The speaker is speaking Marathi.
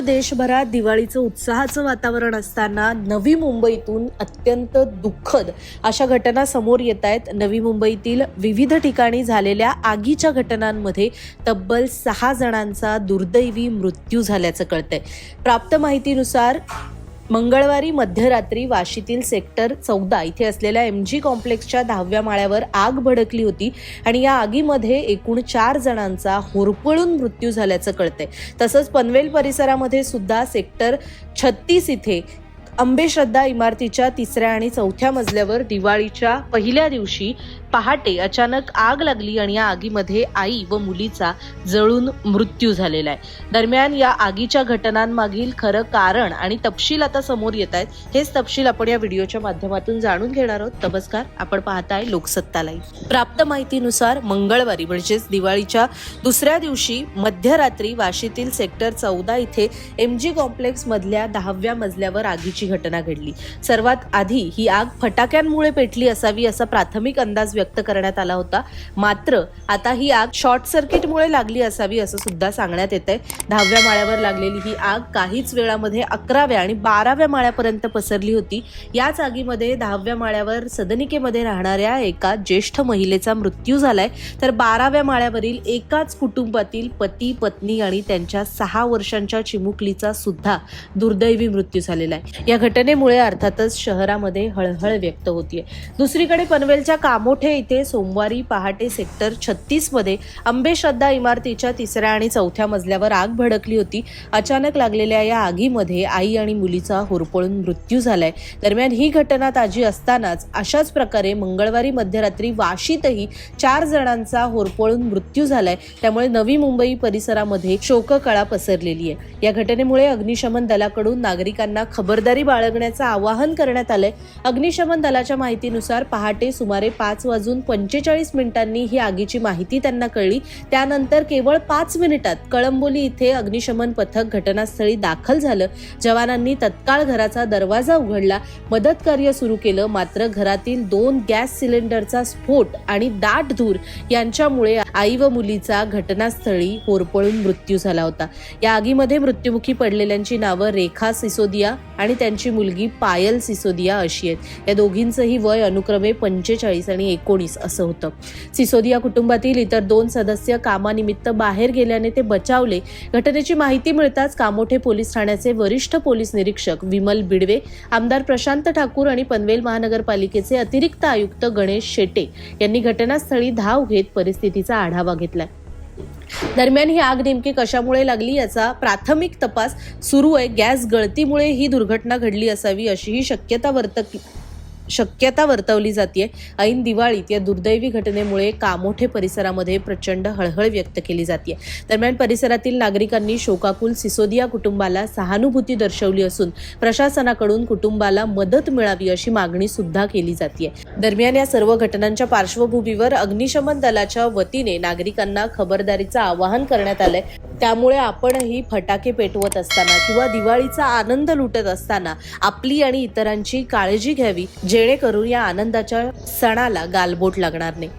देशभरात दिवाळीचं उत्साहाचं वातावरण असताना नवी मुंबईतून अत्यंत दुःखद अशा घटना समोर येत आहेत. नवी मुंबईतील विविध ठिकाणी झालेल्या आगीच्या घटनांमध्ये तब्बल सहा जणांचा दुर्दैवी मृत्यू झाल्याचं कळतंय. प्राप्त माहितीनुसार मंगळवारी मध्यरात्री वाशीतील सेक्टर चौदा इथे असलेल्या एम जी कॉम्प्लेक्सच्या दहाव्या माळ्यावर आग भडकली होती आणि या आगीमध्ये एकूण चार जणांचा होरपळून मृत्यू झाल्याचं कळतंय. तसंच पनवेल परिसरामध्ये सुद्धा सेक्टर छत्तीस इथे अंबेश्रद्धा इमारतीच्या तिसऱ्या आणि चौथ्या मजल्यावर दिवाळीच्या पहिल्या दिवशी पहाटे अचानक आग लागली आणि या आगीमध्ये आई व मुलीचा जळून मृत्यू झालेला आहे. दरम्यान या आगीच्या घटनांमागील खरं कारण आणि तपशील आता समोर येत आहेत. हेच तपशील आपण या व्हिडिओच्या माध्यमातून जाणून घेणार आहोत. नमस्कार. आपण पाहताय लोकसत्ता लाईव्ह. प्राप्त माहितीनुसार मंगळवारी म्हणजेच दिवाळीच्या दुसऱ्या दिवशी मध्यरात्री वाशीतील सेक्टर चौदा इथे एम जी कॉम्प्लेक्स मधल्या दहाव्या मजल्यावर आगीची घटना घडली. सर्वात आधी ही आग फटाक्यांमुळे पेटली असावी असा प्राथमिक अंदाज व्यक्त करण्यात आला होता. मात्र आता ही आग शॉर्ट सर्किटमुळे लागली असावी असं सुद्धा सांगण्यात येत आहे दहाव्या माळ्यावर लागलेली ही आग काहीच वेळामध्ये अकराव्या आणि बाराव्या माळ्यापर्यंत पसरली होती. याच आगीमध्ये दहाव्या माळ्यावर सदनिकेमध्ये राहणाऱ्या एका ज्येष्ठ महिलेचा मृत्यू झालाय. तर बाराव्या माळ्यावरील एकाच कुटुंबातील पती पत्नी आणि त्यांच्या सहा वर्षांच्या चिमुकलीचा सुद्धा दुर्दैवी मृत्यू झालेला आहे. या घटनेमुळे अर्थातच शहरामध्ये हळहळ व्यक्त होतीये. दुसरीकडे पनवेलच्या कामोठे इथे सोमवारी पहाटे सेक्टर छत्तीसमध्ये अंबेश्रद्धा इमारतीच्या तिसऱ्या आणि चौथ्या मजल्यावर आग भडकली होती. अचानक लागलेल्या या आगीमध्ये आई आणि मुलीचा होरपळून मृत्यू झालाय. दरम्यान ही घटना ताजी असतानाच अशाच प्रकारे मंगळवारी मध्यरात्री वाशीतही चार जणांचा होरपळून मृत्यू झालाय. त्यामुळे नवी मुंबई परिसरामध्ये शोककळा पसरलेली आहे या घटनेमुळे अग्निशमन दलाकडून नागरिकांना खबरदारी खबरदारी बाळगण्याचं आवाहन करण्यात आलंय. अग्निशमन दलाच्या माहितीनुसार पहाटे सुमारे पाच वाजून पंचेचाळीस मिनिटांनी ही आगीची माहिती त्यांना कळली. त्यानंतर केवळ पाच मिनिटात कळंबोली इथे अग्निशमन पथक घटनास्थळी दाखल झालं. जवानांनी तत्काळ घराचा दरवाजा उघडला. मदत कार्य सुरू केलं. मात्र घरातील दोन गॅस सिलेंडरचा स्फोट आणि दाट धूर यांच्यामुळे आई व मुलीचा घटनास्थळी होरपळून मृत्यू झाला होता. या आगीमध्ये मृत्युमुखी पडलेल्यांची नावं रेखा सिसोदिया आणि त्यांची मुलगी पायल सिसोदिया अशी आहेत. या दोघींचंही वय अनुक्रमे पंचेचाळीस आणि एकोणीस असं होतं. सिसोदिया कुटुंबातील इतर दोन सदस्य कामानिमित्त बाहेर गेल्याने ते बचावले. घटनेची माहिती मिळताच कामोठे पोलीस ठाण्याचे वरिष्ठ पोलीस निरीक्षक विमल बिडवे आमदार प्रशांत ठाकूर आणि पनवेल महानगरपालिकेचे अतिरिक्त आयुक्त गणेश शेटे यांनी घटनास्थळी धाव घेत परिस्थितीचा आढावा घेतलाय. दरम्यान ही आग नेमकी कशामुळे लागली याचा प्राथमिक तपास सुरू आहे. गॅस गळतीमुळे ही दुर्घटना घडली असावी अशीही शक्यता वर्तक शक्यता वर्तवली जाते ऐन दिवाळीत या दुर्दैवी घटनेमुळे कामोठे परिसरामध्ये प्रचंड हळहळ व्यक्त केली जाते दरम्यान परिसरातील नागरिकांनी शोकाकुल सिसोदिया कुटुंबाला सहानुभूती दर्शवली असून प्रशासनाकडून कुटुंबाला मदत मिळावी अशी मागणी सुद्धा केली जाते दरम्यान या सर्व घटनांच्या पार्श्वभूमीवर अग्निशमन दलाच्या वतीने नागरिकांना खबरदारीचं आवाहन करण्यात आलंय. त्यामुळे आपणही फटाके पेटवत असताना किंवा दिवाळीचा आनंद लुटत असताना आपली आणि इतरांची काळजी घ्यावी जेणेकरून या आनंदाच्या सणाला गालबोट लागणार नाही.